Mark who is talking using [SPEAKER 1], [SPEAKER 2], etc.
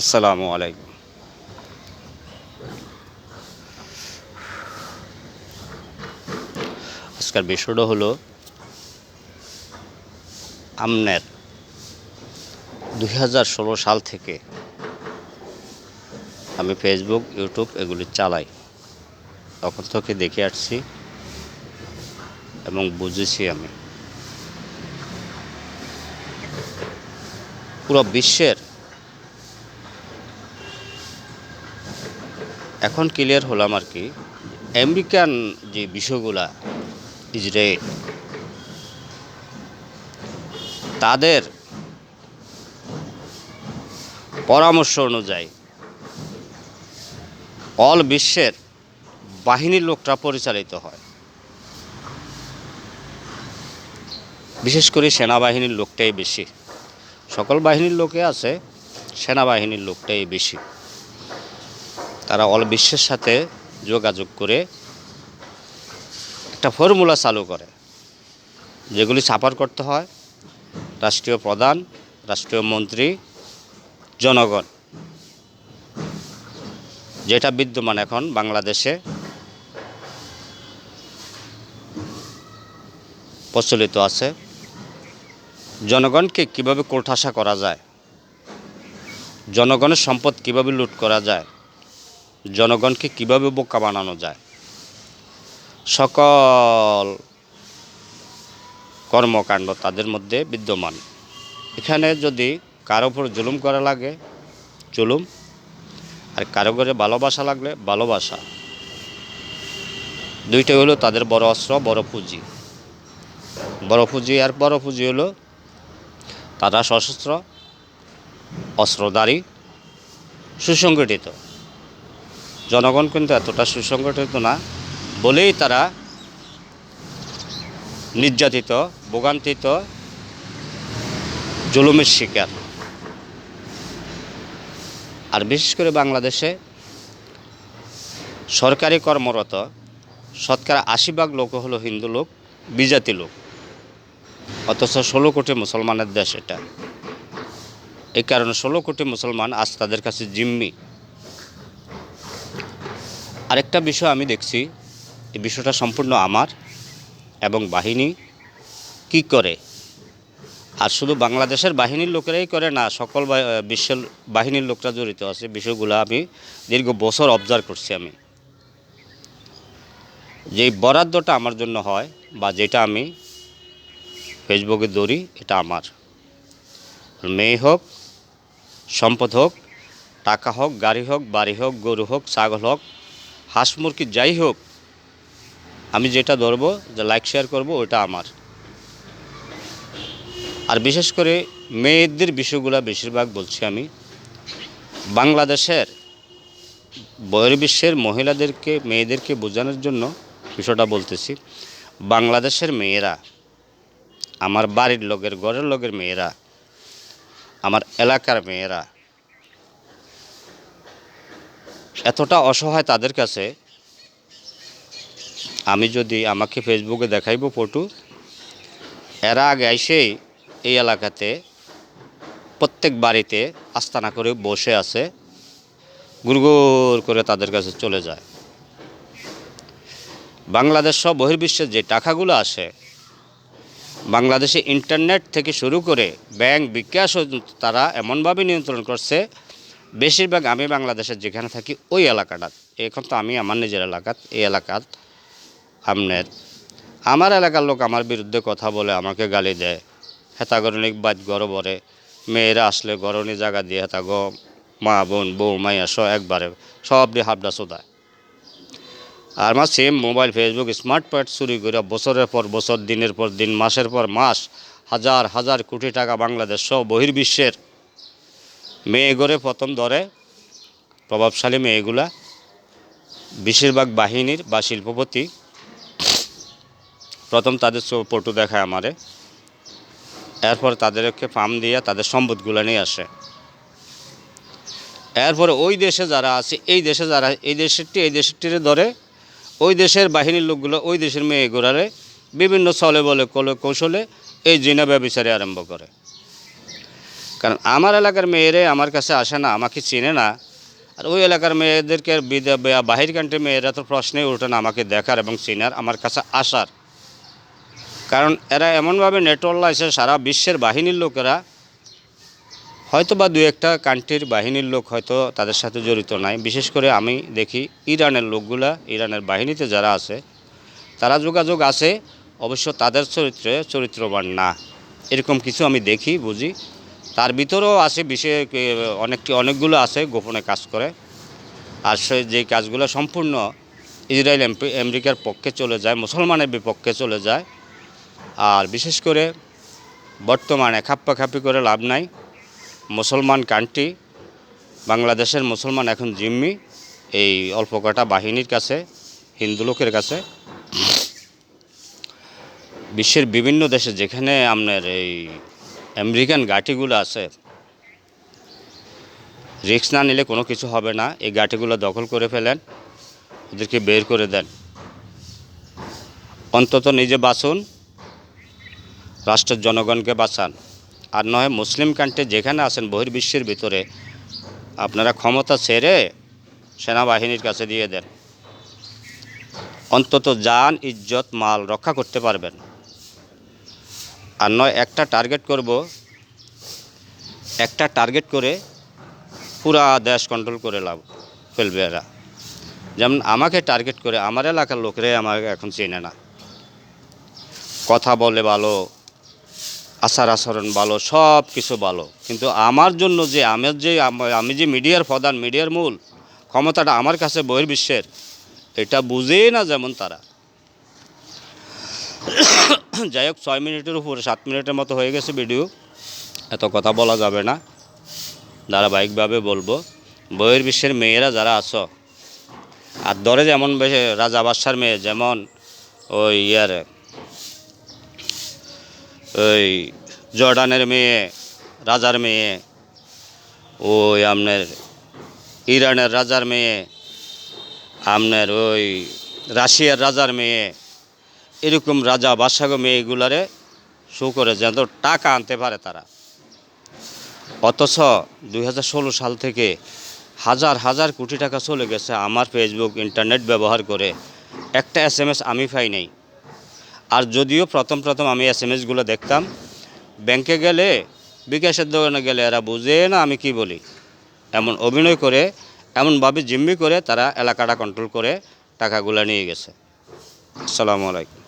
[SPEAKER 1] আসসালামু আলাইকুম। আজকের বিষয়টা হলো আমনের দু হাজার ষোলো সাল থেকে আমি ফেসবুক ইউটিউব এগুলি চালাই। তখন থেকে দেখে আসছি এবং বুঝেছি আমি। পুরো বিশ্বের এখন ক্লিয়ার হলাম আর কি, আমেরিকান যে বিষয়গুলা ইসরায়েল তাদের পরামর্শ অনুযায়ী অল বিশ্বের বাহিনীর লোকটা পরিচালিত হয়। বিশেষ করে সেনাবাহিনীর লোকটাই বেশি। সকল বাহিনীর লোকে আছে, সেনাবাহিনীর লোকটাই বেশি। তারা অল বিশ্বের সাথে যোগাযোগ করে একটা ফর্মুলা চালু করে, যেগুলি ছাপার করতে হয়। রাষ্ট্রীয় প্রধান, রাষ্ট্রীয় মন্ত্রী, জনগণ। যেটা বিদ্যমান এখন বাংলাদেশে প্রচলিত আছে। জনগণকে কীভাবে কোণঠাসা করা যায়? জনগণের সম্পদ কীভাবে লুট করা যায়? জনগণকে কীভাবে বোকা বানানো যায়? সকল কর্মকাণ্ড তাদের মধ্যে বিদ্যমান। এখানে যদি কারও উপর জুলুম করা লাগে, জুলুম। আর কারও করে ভালোবাসা লাগলে ভালোবাসা। দুইটাই হলো তাদের বড় অস্ত্র, বড় পুঁজি। বড় পুঁজি আর বড় পুঁজি হলো তারা সশস্ত্র, অস্ত্রধারী, সুসংগঠিত। জনগণ কিন্তু এতটা সুসংগঠিত না, বলেই তারা নির্যাতিত, ভোগান্তিত, জুলুমের শিকার। আর বিশেষ করে বাংলাদেশে সরকারি কর্মরত, শতকরা আশি ভাগ লোক হলো হিন্দু লোক, বিজাতি লোক, অথচ ষোলো কোটি মুসলমানের দেশ এটা। এই কারণে ষোলো কোটি মুসলমান আজ তাদের কাছে জিম্মি। আরেকটা বিষয় আমি দেখছি, এই বিষয়টা সম্পূর্ণ আমার এবং বাহিনী কি করে? আর শুধু বাংলাদেশের বাহিনীর লোকেরাই করে না, সকল বিশ্বের বাহিনীর লোকরা জড়িত আছে। বিষয়গুলো আমি দীর্ঘ বছর অবজার্ভ করছি আমি। যেই বরাদ্দটা আমার জন্য হয় বা যেটা আমি ফেসবুকে দৌড়ি এটা আমার। মেয়ে হোক, সম্পদ হোক, টাকা হোক, গাড়ি হোক, বাড়ি হোক, গরু হোক, ছাগল হোক হাঁস মুরগি যাই হোক, আমি যেটা ধরবো, যে লাইক শেয়ার করব, ওটা আমার। আর বিশেষ করে মেয়েদের বিষয়গুলো বেশিরভাগ বলছি আমি, বাংলাদেশের, বহির্বিশ্বের মহিলাদেরকে, মেয়েদেরকে বোঝানোর জন্য বিষয়টা বলতেছি, বাংলাদেশের মেয়েরা, আমার বাড়ির লোকের, ঘরের লোকের মেয়েরা, আমার এলাকার মেয়েরা এতটা অসহায় তাদের কাছে, আমি যদি আমাকে ফেসবুকে দেখাইব ফটো, এরা আগে এসেই এই এলাকাতে প্রত্যেক বাড়িতে আস্তানা করে বসে আছে গুড়গুড় করে তাদের কাছে চলে যায়। বাংলাদেশ সহ বহির্বিশ্বের যে টাকাগুলো আসে, বাংলাদেশে ইন্টারনেট থেকে শুরু করে ব্যাংক বিকাশ তারা এমনভাবে নিয়ন্ত্রণ করছে বেশিরভাগ আমি বাংলাদেশের যেখানে থাকি, ওই এলাকাটা। এখন তো আমি আমার নিজের এলাকাত এই এলাকাত আমনের আমার এলাকার লোক আমার বিরুদ্ধে কথা বলে, আমাকে গালি দেয়। হেতাগরণিক বাদ গড় বরে। মেয়েরা আসলে গরনি জায়গা দিয়ে হেতা গ, মা, বোন, বউ, মাইয়া সব একবারে, সব দিয়ে হাবডা সোদায় আর আমার same mobile Facebook smart point চুরি করে বছরের পর বছর, দিনের পর দিন, মাসের পর মাস, হাজার হাজার কোটি টাকা বাংলাদেশ সহ বহির্বিশ্বের মেয়ে গড়ে প্রথম ধরে প্রভাবশালী মেয়েগুলা, বেশিরভাগ বাহিনীর বা শিল্পপতি। প্রথম তাদের পটু দেখায় আমারে। এরপর তাদেরকে ফার্ম দিয়ে তাদের সম্পদগুলো নিয়ে আসে। এরপরে ওই দেশে যারা আছে, এই দেশে যারা, এই দেশেরটি, এই দেশেরটিরে ধরে ওই দেশের বাহিনীর লোকগুলো, ওই দেশের মেয়ে গোড়ারে বিভিন্ন ছলে বলে কলে কৌশলে এই জিনা ব্যবচারে আরম্ভ করে। কারণ আমার এলাকার মেয়েরে আমার কাছে আসে না, আমাকে চেনে না। আর ওই এলাকার মেয়েদেরকে বাহির কান্ট্রি মেয়েরা তো প্রশ্নে উঠে না, আমাকে দেখার এবং চিনার, আমার কাছে আসার। কারণ এরা এমনভাবে নেটওয়ার্ক আছে সারা বিশ্বের বাহিনীর লোকেরা, হয়তো বা দু একটা কান্ট্রির বাহিনীর লোক হয়তো তাদের সাথে জড়িত নাই। বিশেষ করে আমি দেখি ইরানের লোকগুলা, ইরানের বাহিনীতে যারা আছে, তারা যোগাযোগ আছে, অবশ্য তাদের চরিত্রে চরিত্রবান না। এরকম কিছু আমি দেখি, বুঝি। তার ভিতরেও আছে বিশেষ অনেকটি, অনেকগুলো আছে গোপনে কাজ করে। আর সে যে কাজগুলো সম্পূর্ণ ইসরায়েল আমেরিকার পক্ষে চলে যায়, মুসলমানের বিপক্ষে চলে যায়। আর বিশেষ করে বর্তমানে খাপ্পাখাপ্পি করে লাভ নাই। মুসলমান কান্ট্রি, বাংলাদেশের মুসলমান এখন জিম্মি এই অল্প কটা বাহিনীর কাছে, হিন্দু লোকের কাছে। বিশ্বের বিভিন্ন দেশে যেখানে আপনার এই আমেরিকান ঘাঁটিগুলো আছে। রিস্ক না নিলে কোনো কিছু হবে না। এই ঘাঁটিগুলো দখল করে ফেলেন, ওদেরকে বের করে দেন। অন্তত নিজে বাঁচুন, রাষ্ট্রের জনগণকে বাঁচান। আর নয়, মুসলিম কান্ট্রি যেখানে আছেন, বহির্বিশ্বের ভিতরে, আপনারা ক্ষমতা ছেড়ে সেনাবাহিনীর কাছে দিয়ে দেন। অন্তত যান ইজ্জত, মাল রক্ষা করতে পারবেন। আর নয়, একটা টার্গেট করব। একটা টার্গেট করে পুরা দেশ কন্ট্রোল করে লাভ, ফেলবে এরা। যেমন আমাকে টার্গেট করে, আমার এলাকার লোকেরাই আমাকে এখন চেনে না। কথা বলে ভালো, আচার আচরণ ভালো সব কিছু ভালো। কিন্তু আমার জন্য যে আমার যে, আমি যে মিডিয়ার প্রধান, মিডিয়ার মূল, ক্ষমতাটা আমার কাছে বহির্বিশ্বের, এটা বুঝেই না যেমন তারা। যাই হোক, ছয় মিনিটের উপরে, সাত মিনিটের মতো হয়ে গেছে ভিডিও এত কথা বলা যাবে না। ধারাবাহিকভাবে বলব বহির্বিশ্বের মেয়েরা যারা আছো, আর ধরে যেমন রাজা বাদশার মেয়ে, যেমন ওই ইয়ার, ওই জর্ডানের মেয়ে, রাজার মেয়ে, ওই আপনার ইরানের রাজার মেয়ে আপনার ওই রাশিয়ার রাজার মেয়ে এরকম রাজা বাদশাহ মেয়েগুলারে শো করে যেন টাকা আনতে পারে তারা। অথচ দু হাজার ষোলো সাল থেকে হাজার হাজার কোটি টাকা চলে গেছে আমার ফেসবুক ইন্টারনেট ব্যবহার করে। একটা এস এম এস আমি পাই নাই। আর যদিও প্রথম প্রথম আমি এস এম এসগুলো দেখতাম ব্যাংকে গেলে, বিকাশের দোকানে গেলে এরা বুঝে না আমি কি বলি। এমন অভিনয় করে এমনভাবে জিম্মি করে তারা এলাকাটা কন্ট্রোল করে টাকাগুলো নিয়ে গেছে। আসসালামু আলাইকুম।